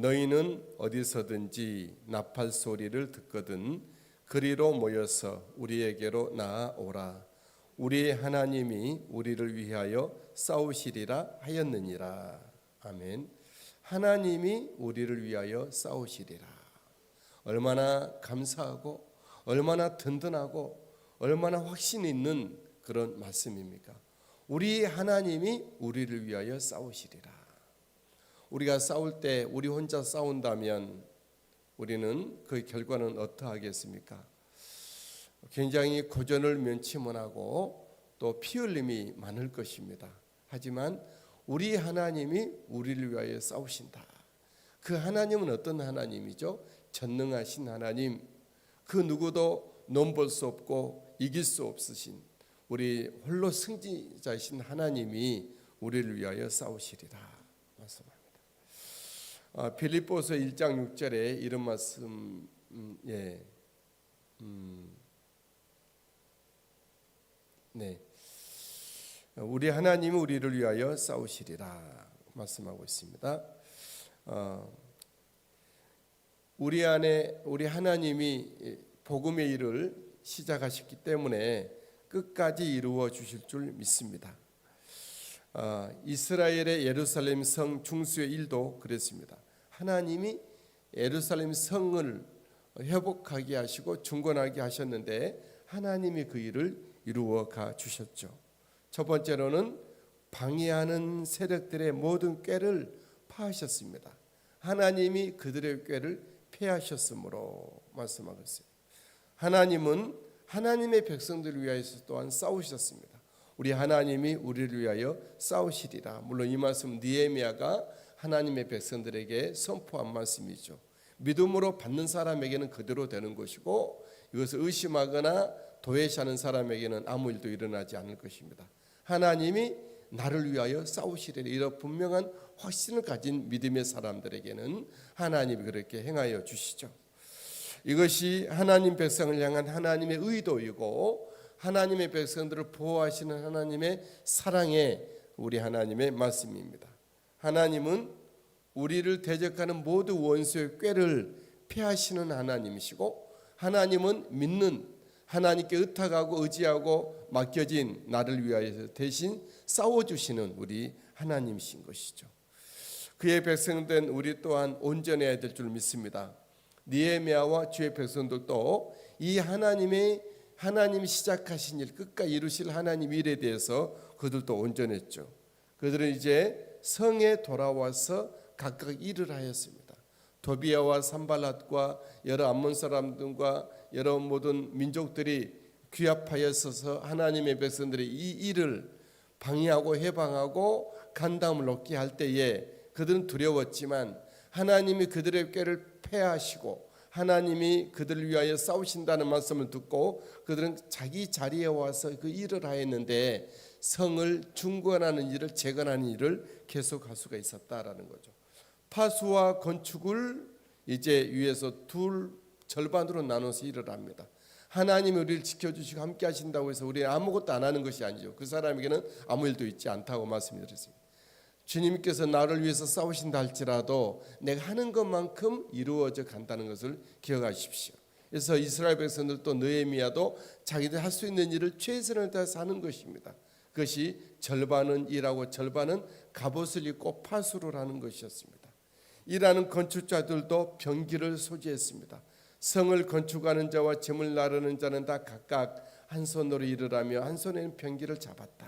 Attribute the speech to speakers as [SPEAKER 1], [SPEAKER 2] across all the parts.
[SPEAKER 1] 너희는 어디서든지 나팔 소리를 듣거든 그리로 모여서 우리에게로 나아오라 우리의 하나님이 우리를 위하여 싸우시리라 하였느니라 아멘 하나님이 우리를 위하여 싸우시리라 얼마나 감사하고 얼마나 든든하고 얼마나 확신 있는 그런 말씀입니까? 우리 하나님이 우리를 위하여 싸우시리라. 우리가 싸울 때 우리 혼자 싸운다면 우리는 그 결과는 어떠하겠습니까? 굉장히 고전을 면치문하고 또 피 흘림이 많을 것입니다. 하지만 우리 하나님이 우리를 위하여 싸우신다. 그 하나님은 어떤 하나님이죠? 전능하신 하나님, 그 누구도 넘볼 수 없고 이길 수 없으신 우리 홀로 승리자이신 하나님이 우리를 위하여 싸우시리라 말씀합니다. 아, 빌립보서 1장 6절에 이런 말씀 음, 예. 음, 네. 우리 하나님이 우리를 위하여 싸우시리라 말씀하고 있습니다. 어, 우리 안에 우리 하나님이 복음의 일을 시작하셨기 때문에 끝까지 이루어 주실 줄 믿습니다. 어, 이스라엘의 예루살렘 성 중수의 일도 그랬습니다. 하나님이 예루살렘 성을 회복하게 하시고 중건하게 하셨는데 하나님이 그 일을 이루어 가 주셨죠. 첫 번째로는 방해하는 세력들의 모든 꾀를 파하셨습니다. 하나님이 그들의 꾀를 패하셨으므로 말씀하고 있어요. 하나님은 하나님의 백성들을 위하여서 또한 싸우셨습니다. 우리 하나님이 우리를 위하여 싸우시리라. 물론 이 말씀 니에미아가 하나님의 백성들에게 선포한 말씀이죠. 믿음으로 받는 사람에게는 그대로 되는 것이고 이것을 의심하거나 도외시하는 사람에게는 아무 일도 일어나지 않을 것입니다. 하나님이 나를 위하여 싸우시리라 이런 분명한 확신을 가진 믿음의 사람들에게는 하나님이 그렇게 행하여 주시죠. 이것이 하나님 백성을 향한 하나님의 의도이고 하나님의 백성들을 보호하시는 하나님의 사랑의 우리 하나님의 말씀입니다. 하나님은 우리를 대적하는 모두 원수의 꾀를 피하시는 하나님이시고 하나님은 믿는 하나님께 의탁하고 의지하고 맡겨진 나를 위하여 대신 싸워 주시는 우리 하나님이신 것이죠. 그의 백성된 우리 또한 온전해야 될 줄 믿습니다. 니에미아와 주의 백성들도 이 하나님의 하나님이 시작하신 일 끝까지 이루실 하나님 일에 대해서 그들도 온전했죠. 그들은 이제 성에 돌아와서 각각 일을 하였습니다. 도비아와 산발랏과 여러 암몬 사람 들과 여러 모든 민족들이 귀합하여 서서 하나님의 백성들이 이 일을 방해하고 해방하고 간담을 얻게 할 때에 그들은 두려웠지만 하나님이 그들의 꾀를 패하시고 하나님이 그들을 위하여 싸우신다는 말씀을 듣고 그들은 자기 자리에 와서 그 일을 하였는데 성을 중건하는 일을 재건하는 일을 계속할 수가 있었다라는 거죠. 파수와 건축을 이제 위에서 둘 절반으로 나눠서 일을 합니다. 하나님이 우리를 지켜주시고 함께 하신다고 해서 우리 아무것도 안 하는 것이 아니죠. 그 사람에게는 아무 일도 있지 않다고 말씀드렸습니다. 주님께서 나를 위해서 싸우신다 할지라도 내가 하는 것만큼 이루어져 간다는 것을 기억하십시오. 그래서 이스라엘 백성들도 느헤미야도 자기들 할 수 있는 일을 최선을 다해서 하는 것입니다. 그것이 절반은 일하고 절반은 갑옷을 입고 파수를 하는 것이었습니다. 일하는 건축자들도 병기를 소지했습니다. 성을 건축하는 자와 짐을 나르는 자는 다 각각 한 손으로 일을 하며 한 손에는 병기를 잡았다.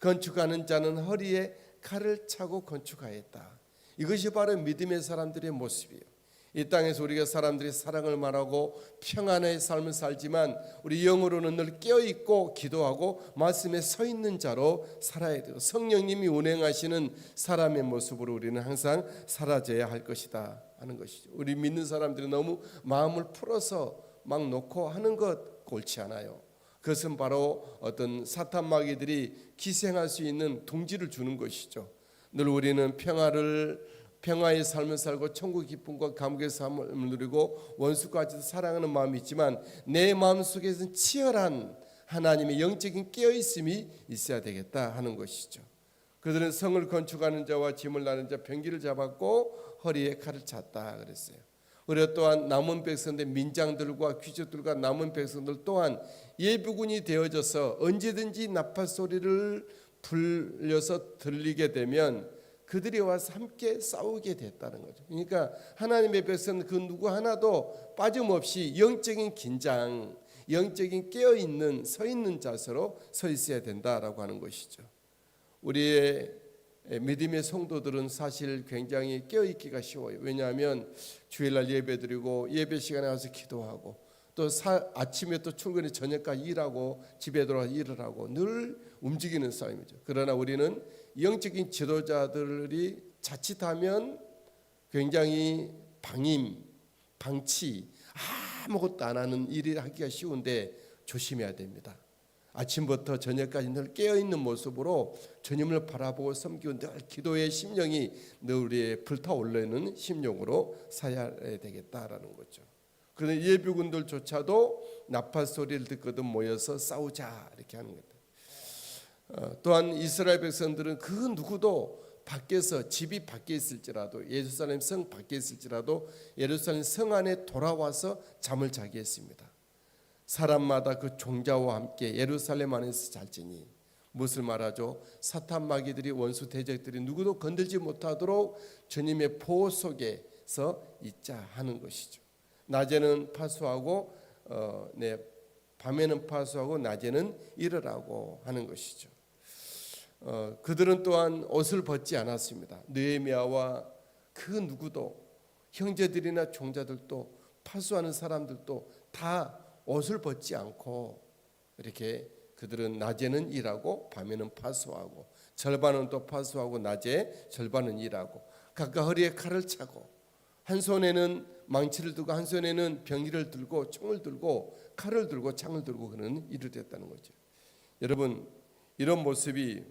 [SPEAKER 1] 건축하는 자는 허리에 칼을 차고 건축하였다. 이것이 바로 믿음의 사람들의 모습이에요. 이 땅에서 우리가 사람들이 사랑을 말하고 평안의 삶을 살지만 우리 영으로는 늘 깨어 있고 기도하고 말씀에 서 있는 자로 살아야 되고 성령님이 운행하시는 사람의 모습으로 우리는 항상 사라져야 할 것이다 하는 것이죠. 우리 믿는 사람들이 너무 마음을 풀어서 막 놓고 하는 것 옳지 않아요. 그것은 바로 어떤 사탄 마귀들이 기생할 수 있는 동지를 주는 것이죠. 늘 우리는 평화를 평화의 삶을 살고 천국 기쁨과 감격의 삶을 누리고 원수까지도 사랑하는 마음이 있지만 내 마음 속에서는 치열한 하나님의 영적인 깨어 있음이 있어야 되겠다 하는 것이죠. 그들은 성을 건축하는 자와 짐을 나는 자 병기를 잡았고 허리에 칼을 찼다 그랬어요. 우리가 또한 남은 백성들 민장들과 귀족들과 남은 백성들 또한 예비군이 되어져서 언제든지 나팔 소리를 불려서 들리게 되면 그들이 와서 함께 싸우게 됐다는 거죠. 그러니까 하나님의 백성은 그 누구 하나도 빠짐없이 영적인 긴장, 영적인 깨어 있는 서 있는 자세로 서 있어야 된다라고 하는 것이죠. 우리의 믿음의 성도들은 사실 굉장히 깨어 있기가 쉬워요. 왜냐하면 주일날 예배드리고 예배 시간에 와서 기도하고 또 사, 아침에 또 출근해 저녁까지 일하고 집에 돌아와 일을 하고 늘 움직이는 삶이죠. 그러나 우리는 영적인 지도자들이 자칫하면 굉장히 방임, 방치, 아무것도 안 하는 일이 하기가 쉬운데 조심해야 됩니다. 아침부터 저녁까지 늘 깨어 있는 모습으로 주님을 바라보고 섬기고 늘 기도의 심령이 늘 우리의 불타올르는 심령으로 살아야 되겠다라는 거죠. 그런데 예비군들조차도 나팔 소리를 듣거든 모여서 싸우자 이렇게 하는 거다. 어, 또한 이스라엘 백성들은 그 누구도 밖에서 집이 밖에 있을지라도 예루살렘 성 밖에 있을지라도 예루살렘 성 안에 돌아와서 잠을 자게 했습니다. 사람마다 그 종자와 함께 예루살렘 안에서 잘지니 무엇을 말하죠? 사탄 마귀들이 원수 대적들이 누구도 건들지 못하도록 주님의 보호 속에서 있자 하는 것이죠. 낮에는 파수하고 어, 네, 밤에는 파수하고 낮에는 일을 하고 하는 것이죠. 어, 그들은 또한 옷을 벗지 않았습니다. 느헤미야와 그 누구도 형제들이나 종자들도 파수하는 사람들도 다 옷을 벗지 않고 이렇게 그들은 낮에는 일하고 밤에는 파수하고 절반은 또 파수하고 낮에 절반은 일하고 각각 허리에 칼을 차고 한 손에는 망치를 들고 한 손에는 병기를 들고 총을 들고 칼을 들고 창을 들고 그는 일을 했다는 거죠. 여러분 이런 모습이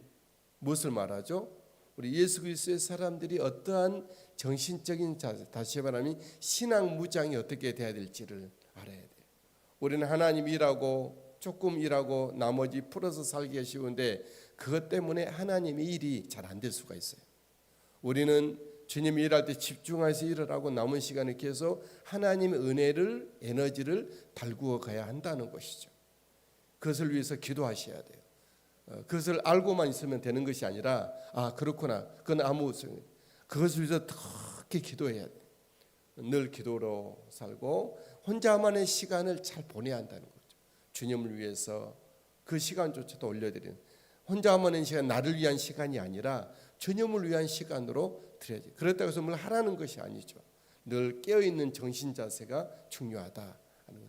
[SPEAKER 1] 무엇을 말하죠? 우리 예수 그리스도의 사람들이 어떠한 정신적인 자세, 다시 말하면 신앙 무장이 어떻게 돼야 될지를 알아야 돼요. 우리는 하나님 일하고 조금 일하고 나머지 풀어서 살기가 쉬운데 그것 때문에 하나님의 일이 잘 안 될 수가 있어요. 우리는 주님이 일할 때 집중해서 일을 하고 남은 시간을 계속 하나님의 은혜를 에너지를 달구어 가야 한다는 것이죠. 그것을 위해서 기도하셔야 돼요. 어, 그것을 알고만 있으면 되는 것이 아니라 아 그렇구나 그건 아무 소용 그것을 위해서 특히 기도해야 돼. 늘 기도로 살고 혼자만의 시간을 잘 보내야 한다는 거죠. 주님을 위해서 그 시간조차도 올려드리는 혼자만의 시간 나를 위한 시간이 아니라 주님을 위한 시간으로 드려야지. 그렇다고 해서 뭘 하라는 것이 아니죠. 늘 깨어 있는 정신 자세가 중요하다.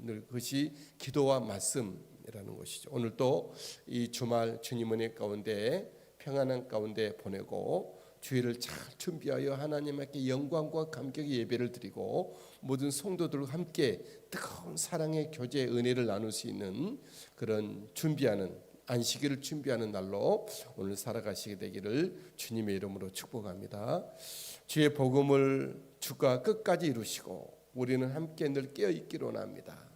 [SPEAKER 1] 늘 그것이 기도와 말씀이라는 것이죠. 오늘 또이 주말 주님 은혜 가운데 평안한 가운데 보내고 주일을 잘 준비하여 하나님께 영광과 감격의 예배를 드리고 모든 성도들과 함께 뜨거운 사랑의 교제 은혜를 나눌 수 있는 그런 준비하는 안식일을 준비하는 날로 오늘 살아가시게 되기를 주님의 이름으로 축복합니다. 주의 복음을 주가 끝까지 이루시고 우리는 함께 늘 깨어 있기로 합니다.